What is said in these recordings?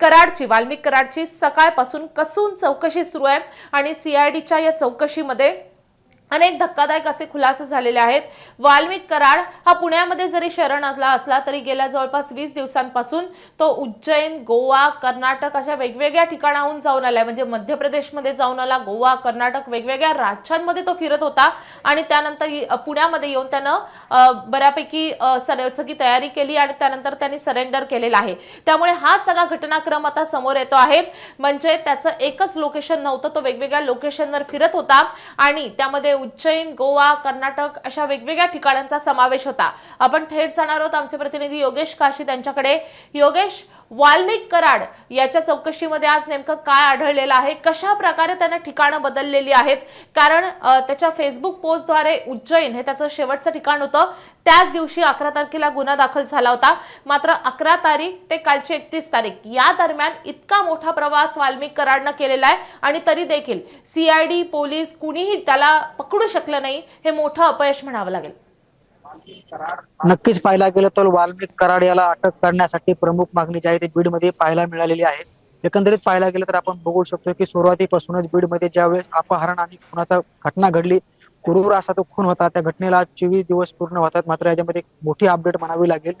कराडची वाल्मिक कराडची सकाळपासून कसून चौकशी सुरू आहे आणि सीआयडीच्या या चौकशीमध्ये अनेक धक्कादायक असे खुलासे झालेले आहेत. वाल्मिक कराड हा पुण्यामध्ये जरी शरण असला असला तरी गेल्या जवळपास वीस दिवसांपासून तो उज्जैन गोवा कर्नाटक अशा वेगवेगळ्या ठिकाणाहून जाऊन आलाय. म्हणजे मध्य प्रदेशमध्ये जाऊन आला गोवा कर्नाटक वेगवेगळ्या राज्यांमध्ये तो फिरत होता आणि त्यानंतर पुण्यामध्ये येऊन त्यानं बऱ्यापैकी सगळी तयारी केली आणि त्यानंतर त्यांनी सरेंडर केलेला आहे. त्यामुळे हा सगळा घटनाक्रम आता समोर येतो आहे. म्हणजे त्याचं एकच लोकेशन नव्हतं. तो वेगवेगळ्या लोकेशनवर फिरत होता आणि त्यामध्ये उज्जैन गोवा कर्नाटक अशा वेगवेगळ्या ठिकाणांचा समावेश होता. आपण थेट जाणार आहोत आमचे प्रतिनिधी योगेश काशी त्यांच्याकडे. योगेश वाल्मिक कराड याच्या चौकशीमध्ये आज नेमकं काय आढळलेलं आहे? कशा प्रकारे त्यानं ठिकाणं बदललेली आहेत? कारण त्याच्या फेसबुक पोस्टद्वारे उज्जैन हे त्याचं शेवटचं ठिकाण होतं. त्याच दिवशी अकरा तारखेला गुन्हा दाखल झाला होता. मात्र अकरा तारीख ते कालची एकतीस तारीख या दरम्यान इतका मोठा प्रवास वाल्मिक कराडनं केलेला आहे आणि तरी देखील सीआयडी पोलीस कुणीही त्याला पकडू शकलं नाही हे मोठं अपयश म्हणावं लागेल. नक्कीच पाहायला गेलं तर वाल्मिक कराड याला अटक करण्यासाठी प्रमुख मागणी जी आहे ती बीडमध्ये पाहायला मिळालेली आहे. एकंदरीत पाहायला गेलं तर आपण बघू शकतो की सुरुवातीपासूनच बीडमध्ये ज्यावेळेस अपहरण आणि खुनाचा घटना घडली क्रूर असा तो खून होता. त्या घटनेला चोवीस दिवस पूर्ण होतात. मात्र याच्यामध्ये मोठी अपडेट म्हणावी लागेल.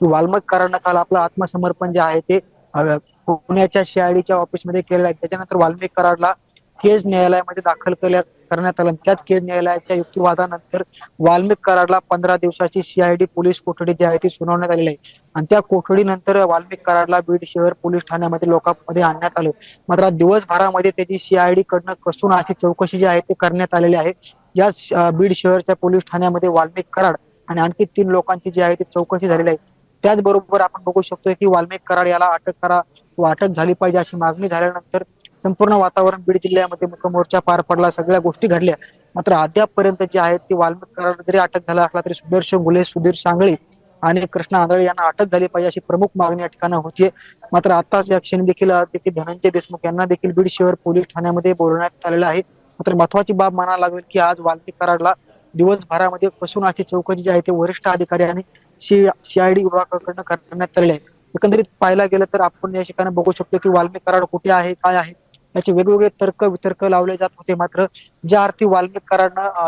की वाल्मिक कराडनं काल आपलं आत्मसमर्पण जे आहे ते पुण्याच्या सीआयडीच्या ऑफिसमध्ये केलेलं आहे. त्याच्यानंतर वाल्मिक कराडला केज न्यायालयामध्ये दाखल केल्या करण्यात आलं. त्याच केज न्यायालयाच्या युक्तिवादानंतर वाल्मिक कराडला पंधरा दिवसाची सीआयडी पोलीस कोठडी जी आहे ती सुनावण्यात आलेली आहे. आणि त्या कोठडीनंतर वाल्मिक कराडला बीड शहर पोलीस ठाण्यामध्ये लोकांमध्ये आणण्यात आलं. मात्र दिवसभरामध्ये त्याची सीआयडी कडनं कसून अशी चौकशी जी आहे ती करण्यात आलेली आहे. या बीड शहरच्या पोलीस ठाण्यामध्ये वाल्मिक कराड आणि आणखी तीन लोकांची जी आहे ती चौकशी झालेली आहे. त्याचबरोबर आपण बघू शकतो की वाल्मिक कराड याला अटक करा व अटक झाली पाहिजे अशी मागणी झाल्यानंतर संपूर्ण वातावरण बीड जिल्ह्यामध्ये मुखमोर्चा पार पडला. सगळ्या गोष्टी घडल्या. मात्र अद्यापपर्यंत जे आहेत ते वाल्मिक जरी अटक झाला असला तरी सुदर्श गुले सुधीर सांगळे आणि कृष्णा आंधळे यांना अटक झाली पाहिजे अशी प्रमुख मागणी या ठिकाणी होतीये मात्र आताच या क्षणी देखील धनंजय देशमुख यांना देखील बीड शहर पोलीस ठाण्यामध्ये बोलवण्यात आलेलं आहे. मात्र महत्वाची बाब म्हणायला लागेल की आज वाल्मिक कराडला दिवसभरामध्ये कसून अशी चौकशी जी आहे ते वरिष्ठ अधिकारी आणि सीआयडी विभागाकडनं करण्यात आलेली आहे. एकंदरीत पाहायला गेलं तर आपण या ठिकाणी बघू शकतो की वाल्मिक कराड कुठे आहे काय आहे? याचे वेगवेगळे तर्क वितर्क लावले जात होते. मात्र ज्या अर्थी वाल्मिक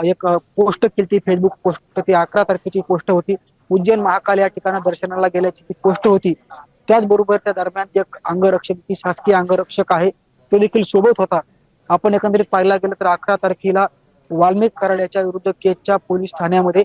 एक पोस्ट केली ती फेसबुक पोस्ट ती अकरा तारखेची पोस्ट होती. उज्जैन महाकाल या ठिकाणी दर्शनाला गेल्याची ती पोस्ट होती. त्याचबरोबर त्या दरम्यान एक अंगरक्षक शासकीय अंगरक्षक आहे तो देखील सोबत होता. आपण एकंदरीत पाहायला गेलं तर अकरा तारखेला वाल्मिक कराड्याच्या विरुद्ध केजच्या पोलीस ठाण्यामध्ये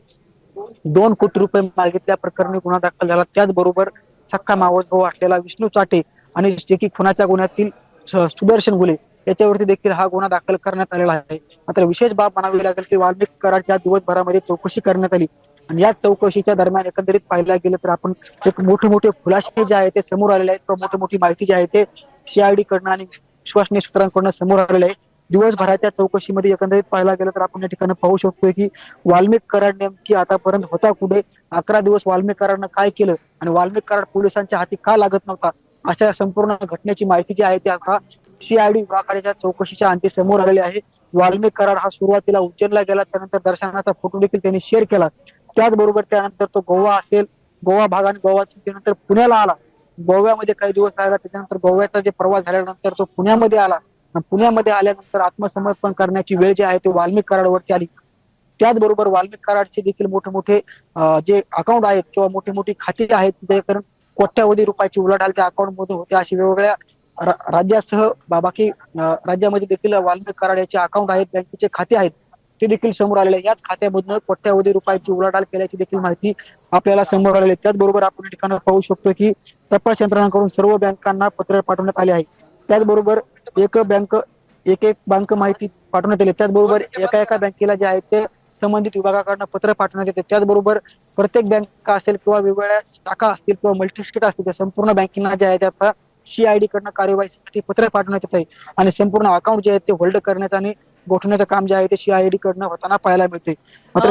दोन कोटी रुपये मागितल्या प्रकरणी गुन्हा दाखल झाला. त्याचबरोबर सख्खा मावस भाऊ असलेला विष्णू चाटे आणि जे की खुनाच्या गुन्ह्यातील सुदर्शन गुले याच्यावरती देखील हा गुन्हा दाखल करण्यात आलेला आहे. मात्र विशेष बाब म्हणावी लागेल की वाल्मिक कराडच्या दिवसभरामध्ये चौकशी करण्यात आली. आणि या चौकशीच्या दरम्यान एकंदरीत पाहायला गेलं तर आपण एक मोठे मोठे खुलासे जे आहे ते समोर आलेले आहेत. किंवा मोठी मोठी माहिती जी आहे ते सीआयडी कडनं आणि विश्वासनीय सूत्रांकडून समोर आलेले आहे. दिवसभराच्या चौकशीमध्ये एकंदरीत पाहायला गेलं तर आपण या ठिकाणी पाहू शकतोय की वाल्मिक कराड नेमकी आतापर्यंत होता कुठे? अकरा दिवस वाल्मिक कराडनं काय केलं? आणि वाल्मिक कराड पोलिसांच्या हाती का लागत नव्हता? अशा संपूर्ण घटनेची माहिती जी आहे ती आता सीआयडी विभागाच्या चौकशीच्या अंती समोर आलेली आहे. वाल्मिक कराड हा सुरुवातीला उज्जैनला गेला त्यानंतर दर्शनाचा फोटो देखील त्यांनी शेअर केला. त्याचबरोबर त्यानंतर तो गोवा असेल गोवा भाग आणि गोवा त्यानंतर पुण्याला आला. गोव्यामध्ये काही दिवस राहिला त्याच्यानंतर गोव्याचा जे प्रवास झाल्यानंतर तो पुण्यामध्ये आला. आणि पुण्यामध्ये आल्यानंतर आत्मसमर्पण करण्याची वेळ जी आहे ती वाल्मिक कराडवरती आली. त्याचबरोबर वाल्मिक कराडचे देखील मोठे मोठे जे अकाउंट आहेत किंवा मोठी मोठी खाती आहेत जे कारण कोट्यावधी रुपयाची उलाढाल त्या अकाउंट मधून होते. अशी वेगवेगळ्या रा- राज्यासह बाकी राज्यामध्ये देखील वाल्मिक कराड याचे अकाउंट आहेत बँकेचे खाते आहेत ते देखील समोर आलेले याच खात्यामधून कोट्यावधी रुपयाची उलाढाल केल्याची देखील माहिती आपल्याला समोर आलेली त्याचबरोबर आपण ठिकाणी पाहू शकतो की तपास यंत्रणांकडून सर्व बँकांना पत्र पाठवण्यात आले आहे. त्याचबरोबर एक बँक एक एक बँक माहिती पाठवण्यात आली त्याचबरोबर एका एका बँकेला जे आहे ते संबंधित विभागाकडनं पत्र पाठवण्यात येते. त्याचबरोबर प्रत्येक बँक असेल किंवा वेगवेगळ्या शाखा असतील किंवा मल्टीस्टेट असतील त्या संपूर्ण बँकेना ज्या आहे सी आय सीआयडी कडनं कार्यवाहीसाठी पत्र पाठवण्यात येत आहे आणि संपूर्ण अकाउंट जे आहे ते होल्ड करण्याचं आणि गोठवण्याचं काम जे आहे ते सीआयडी कडनं होताना पाहायला मिळते मात्र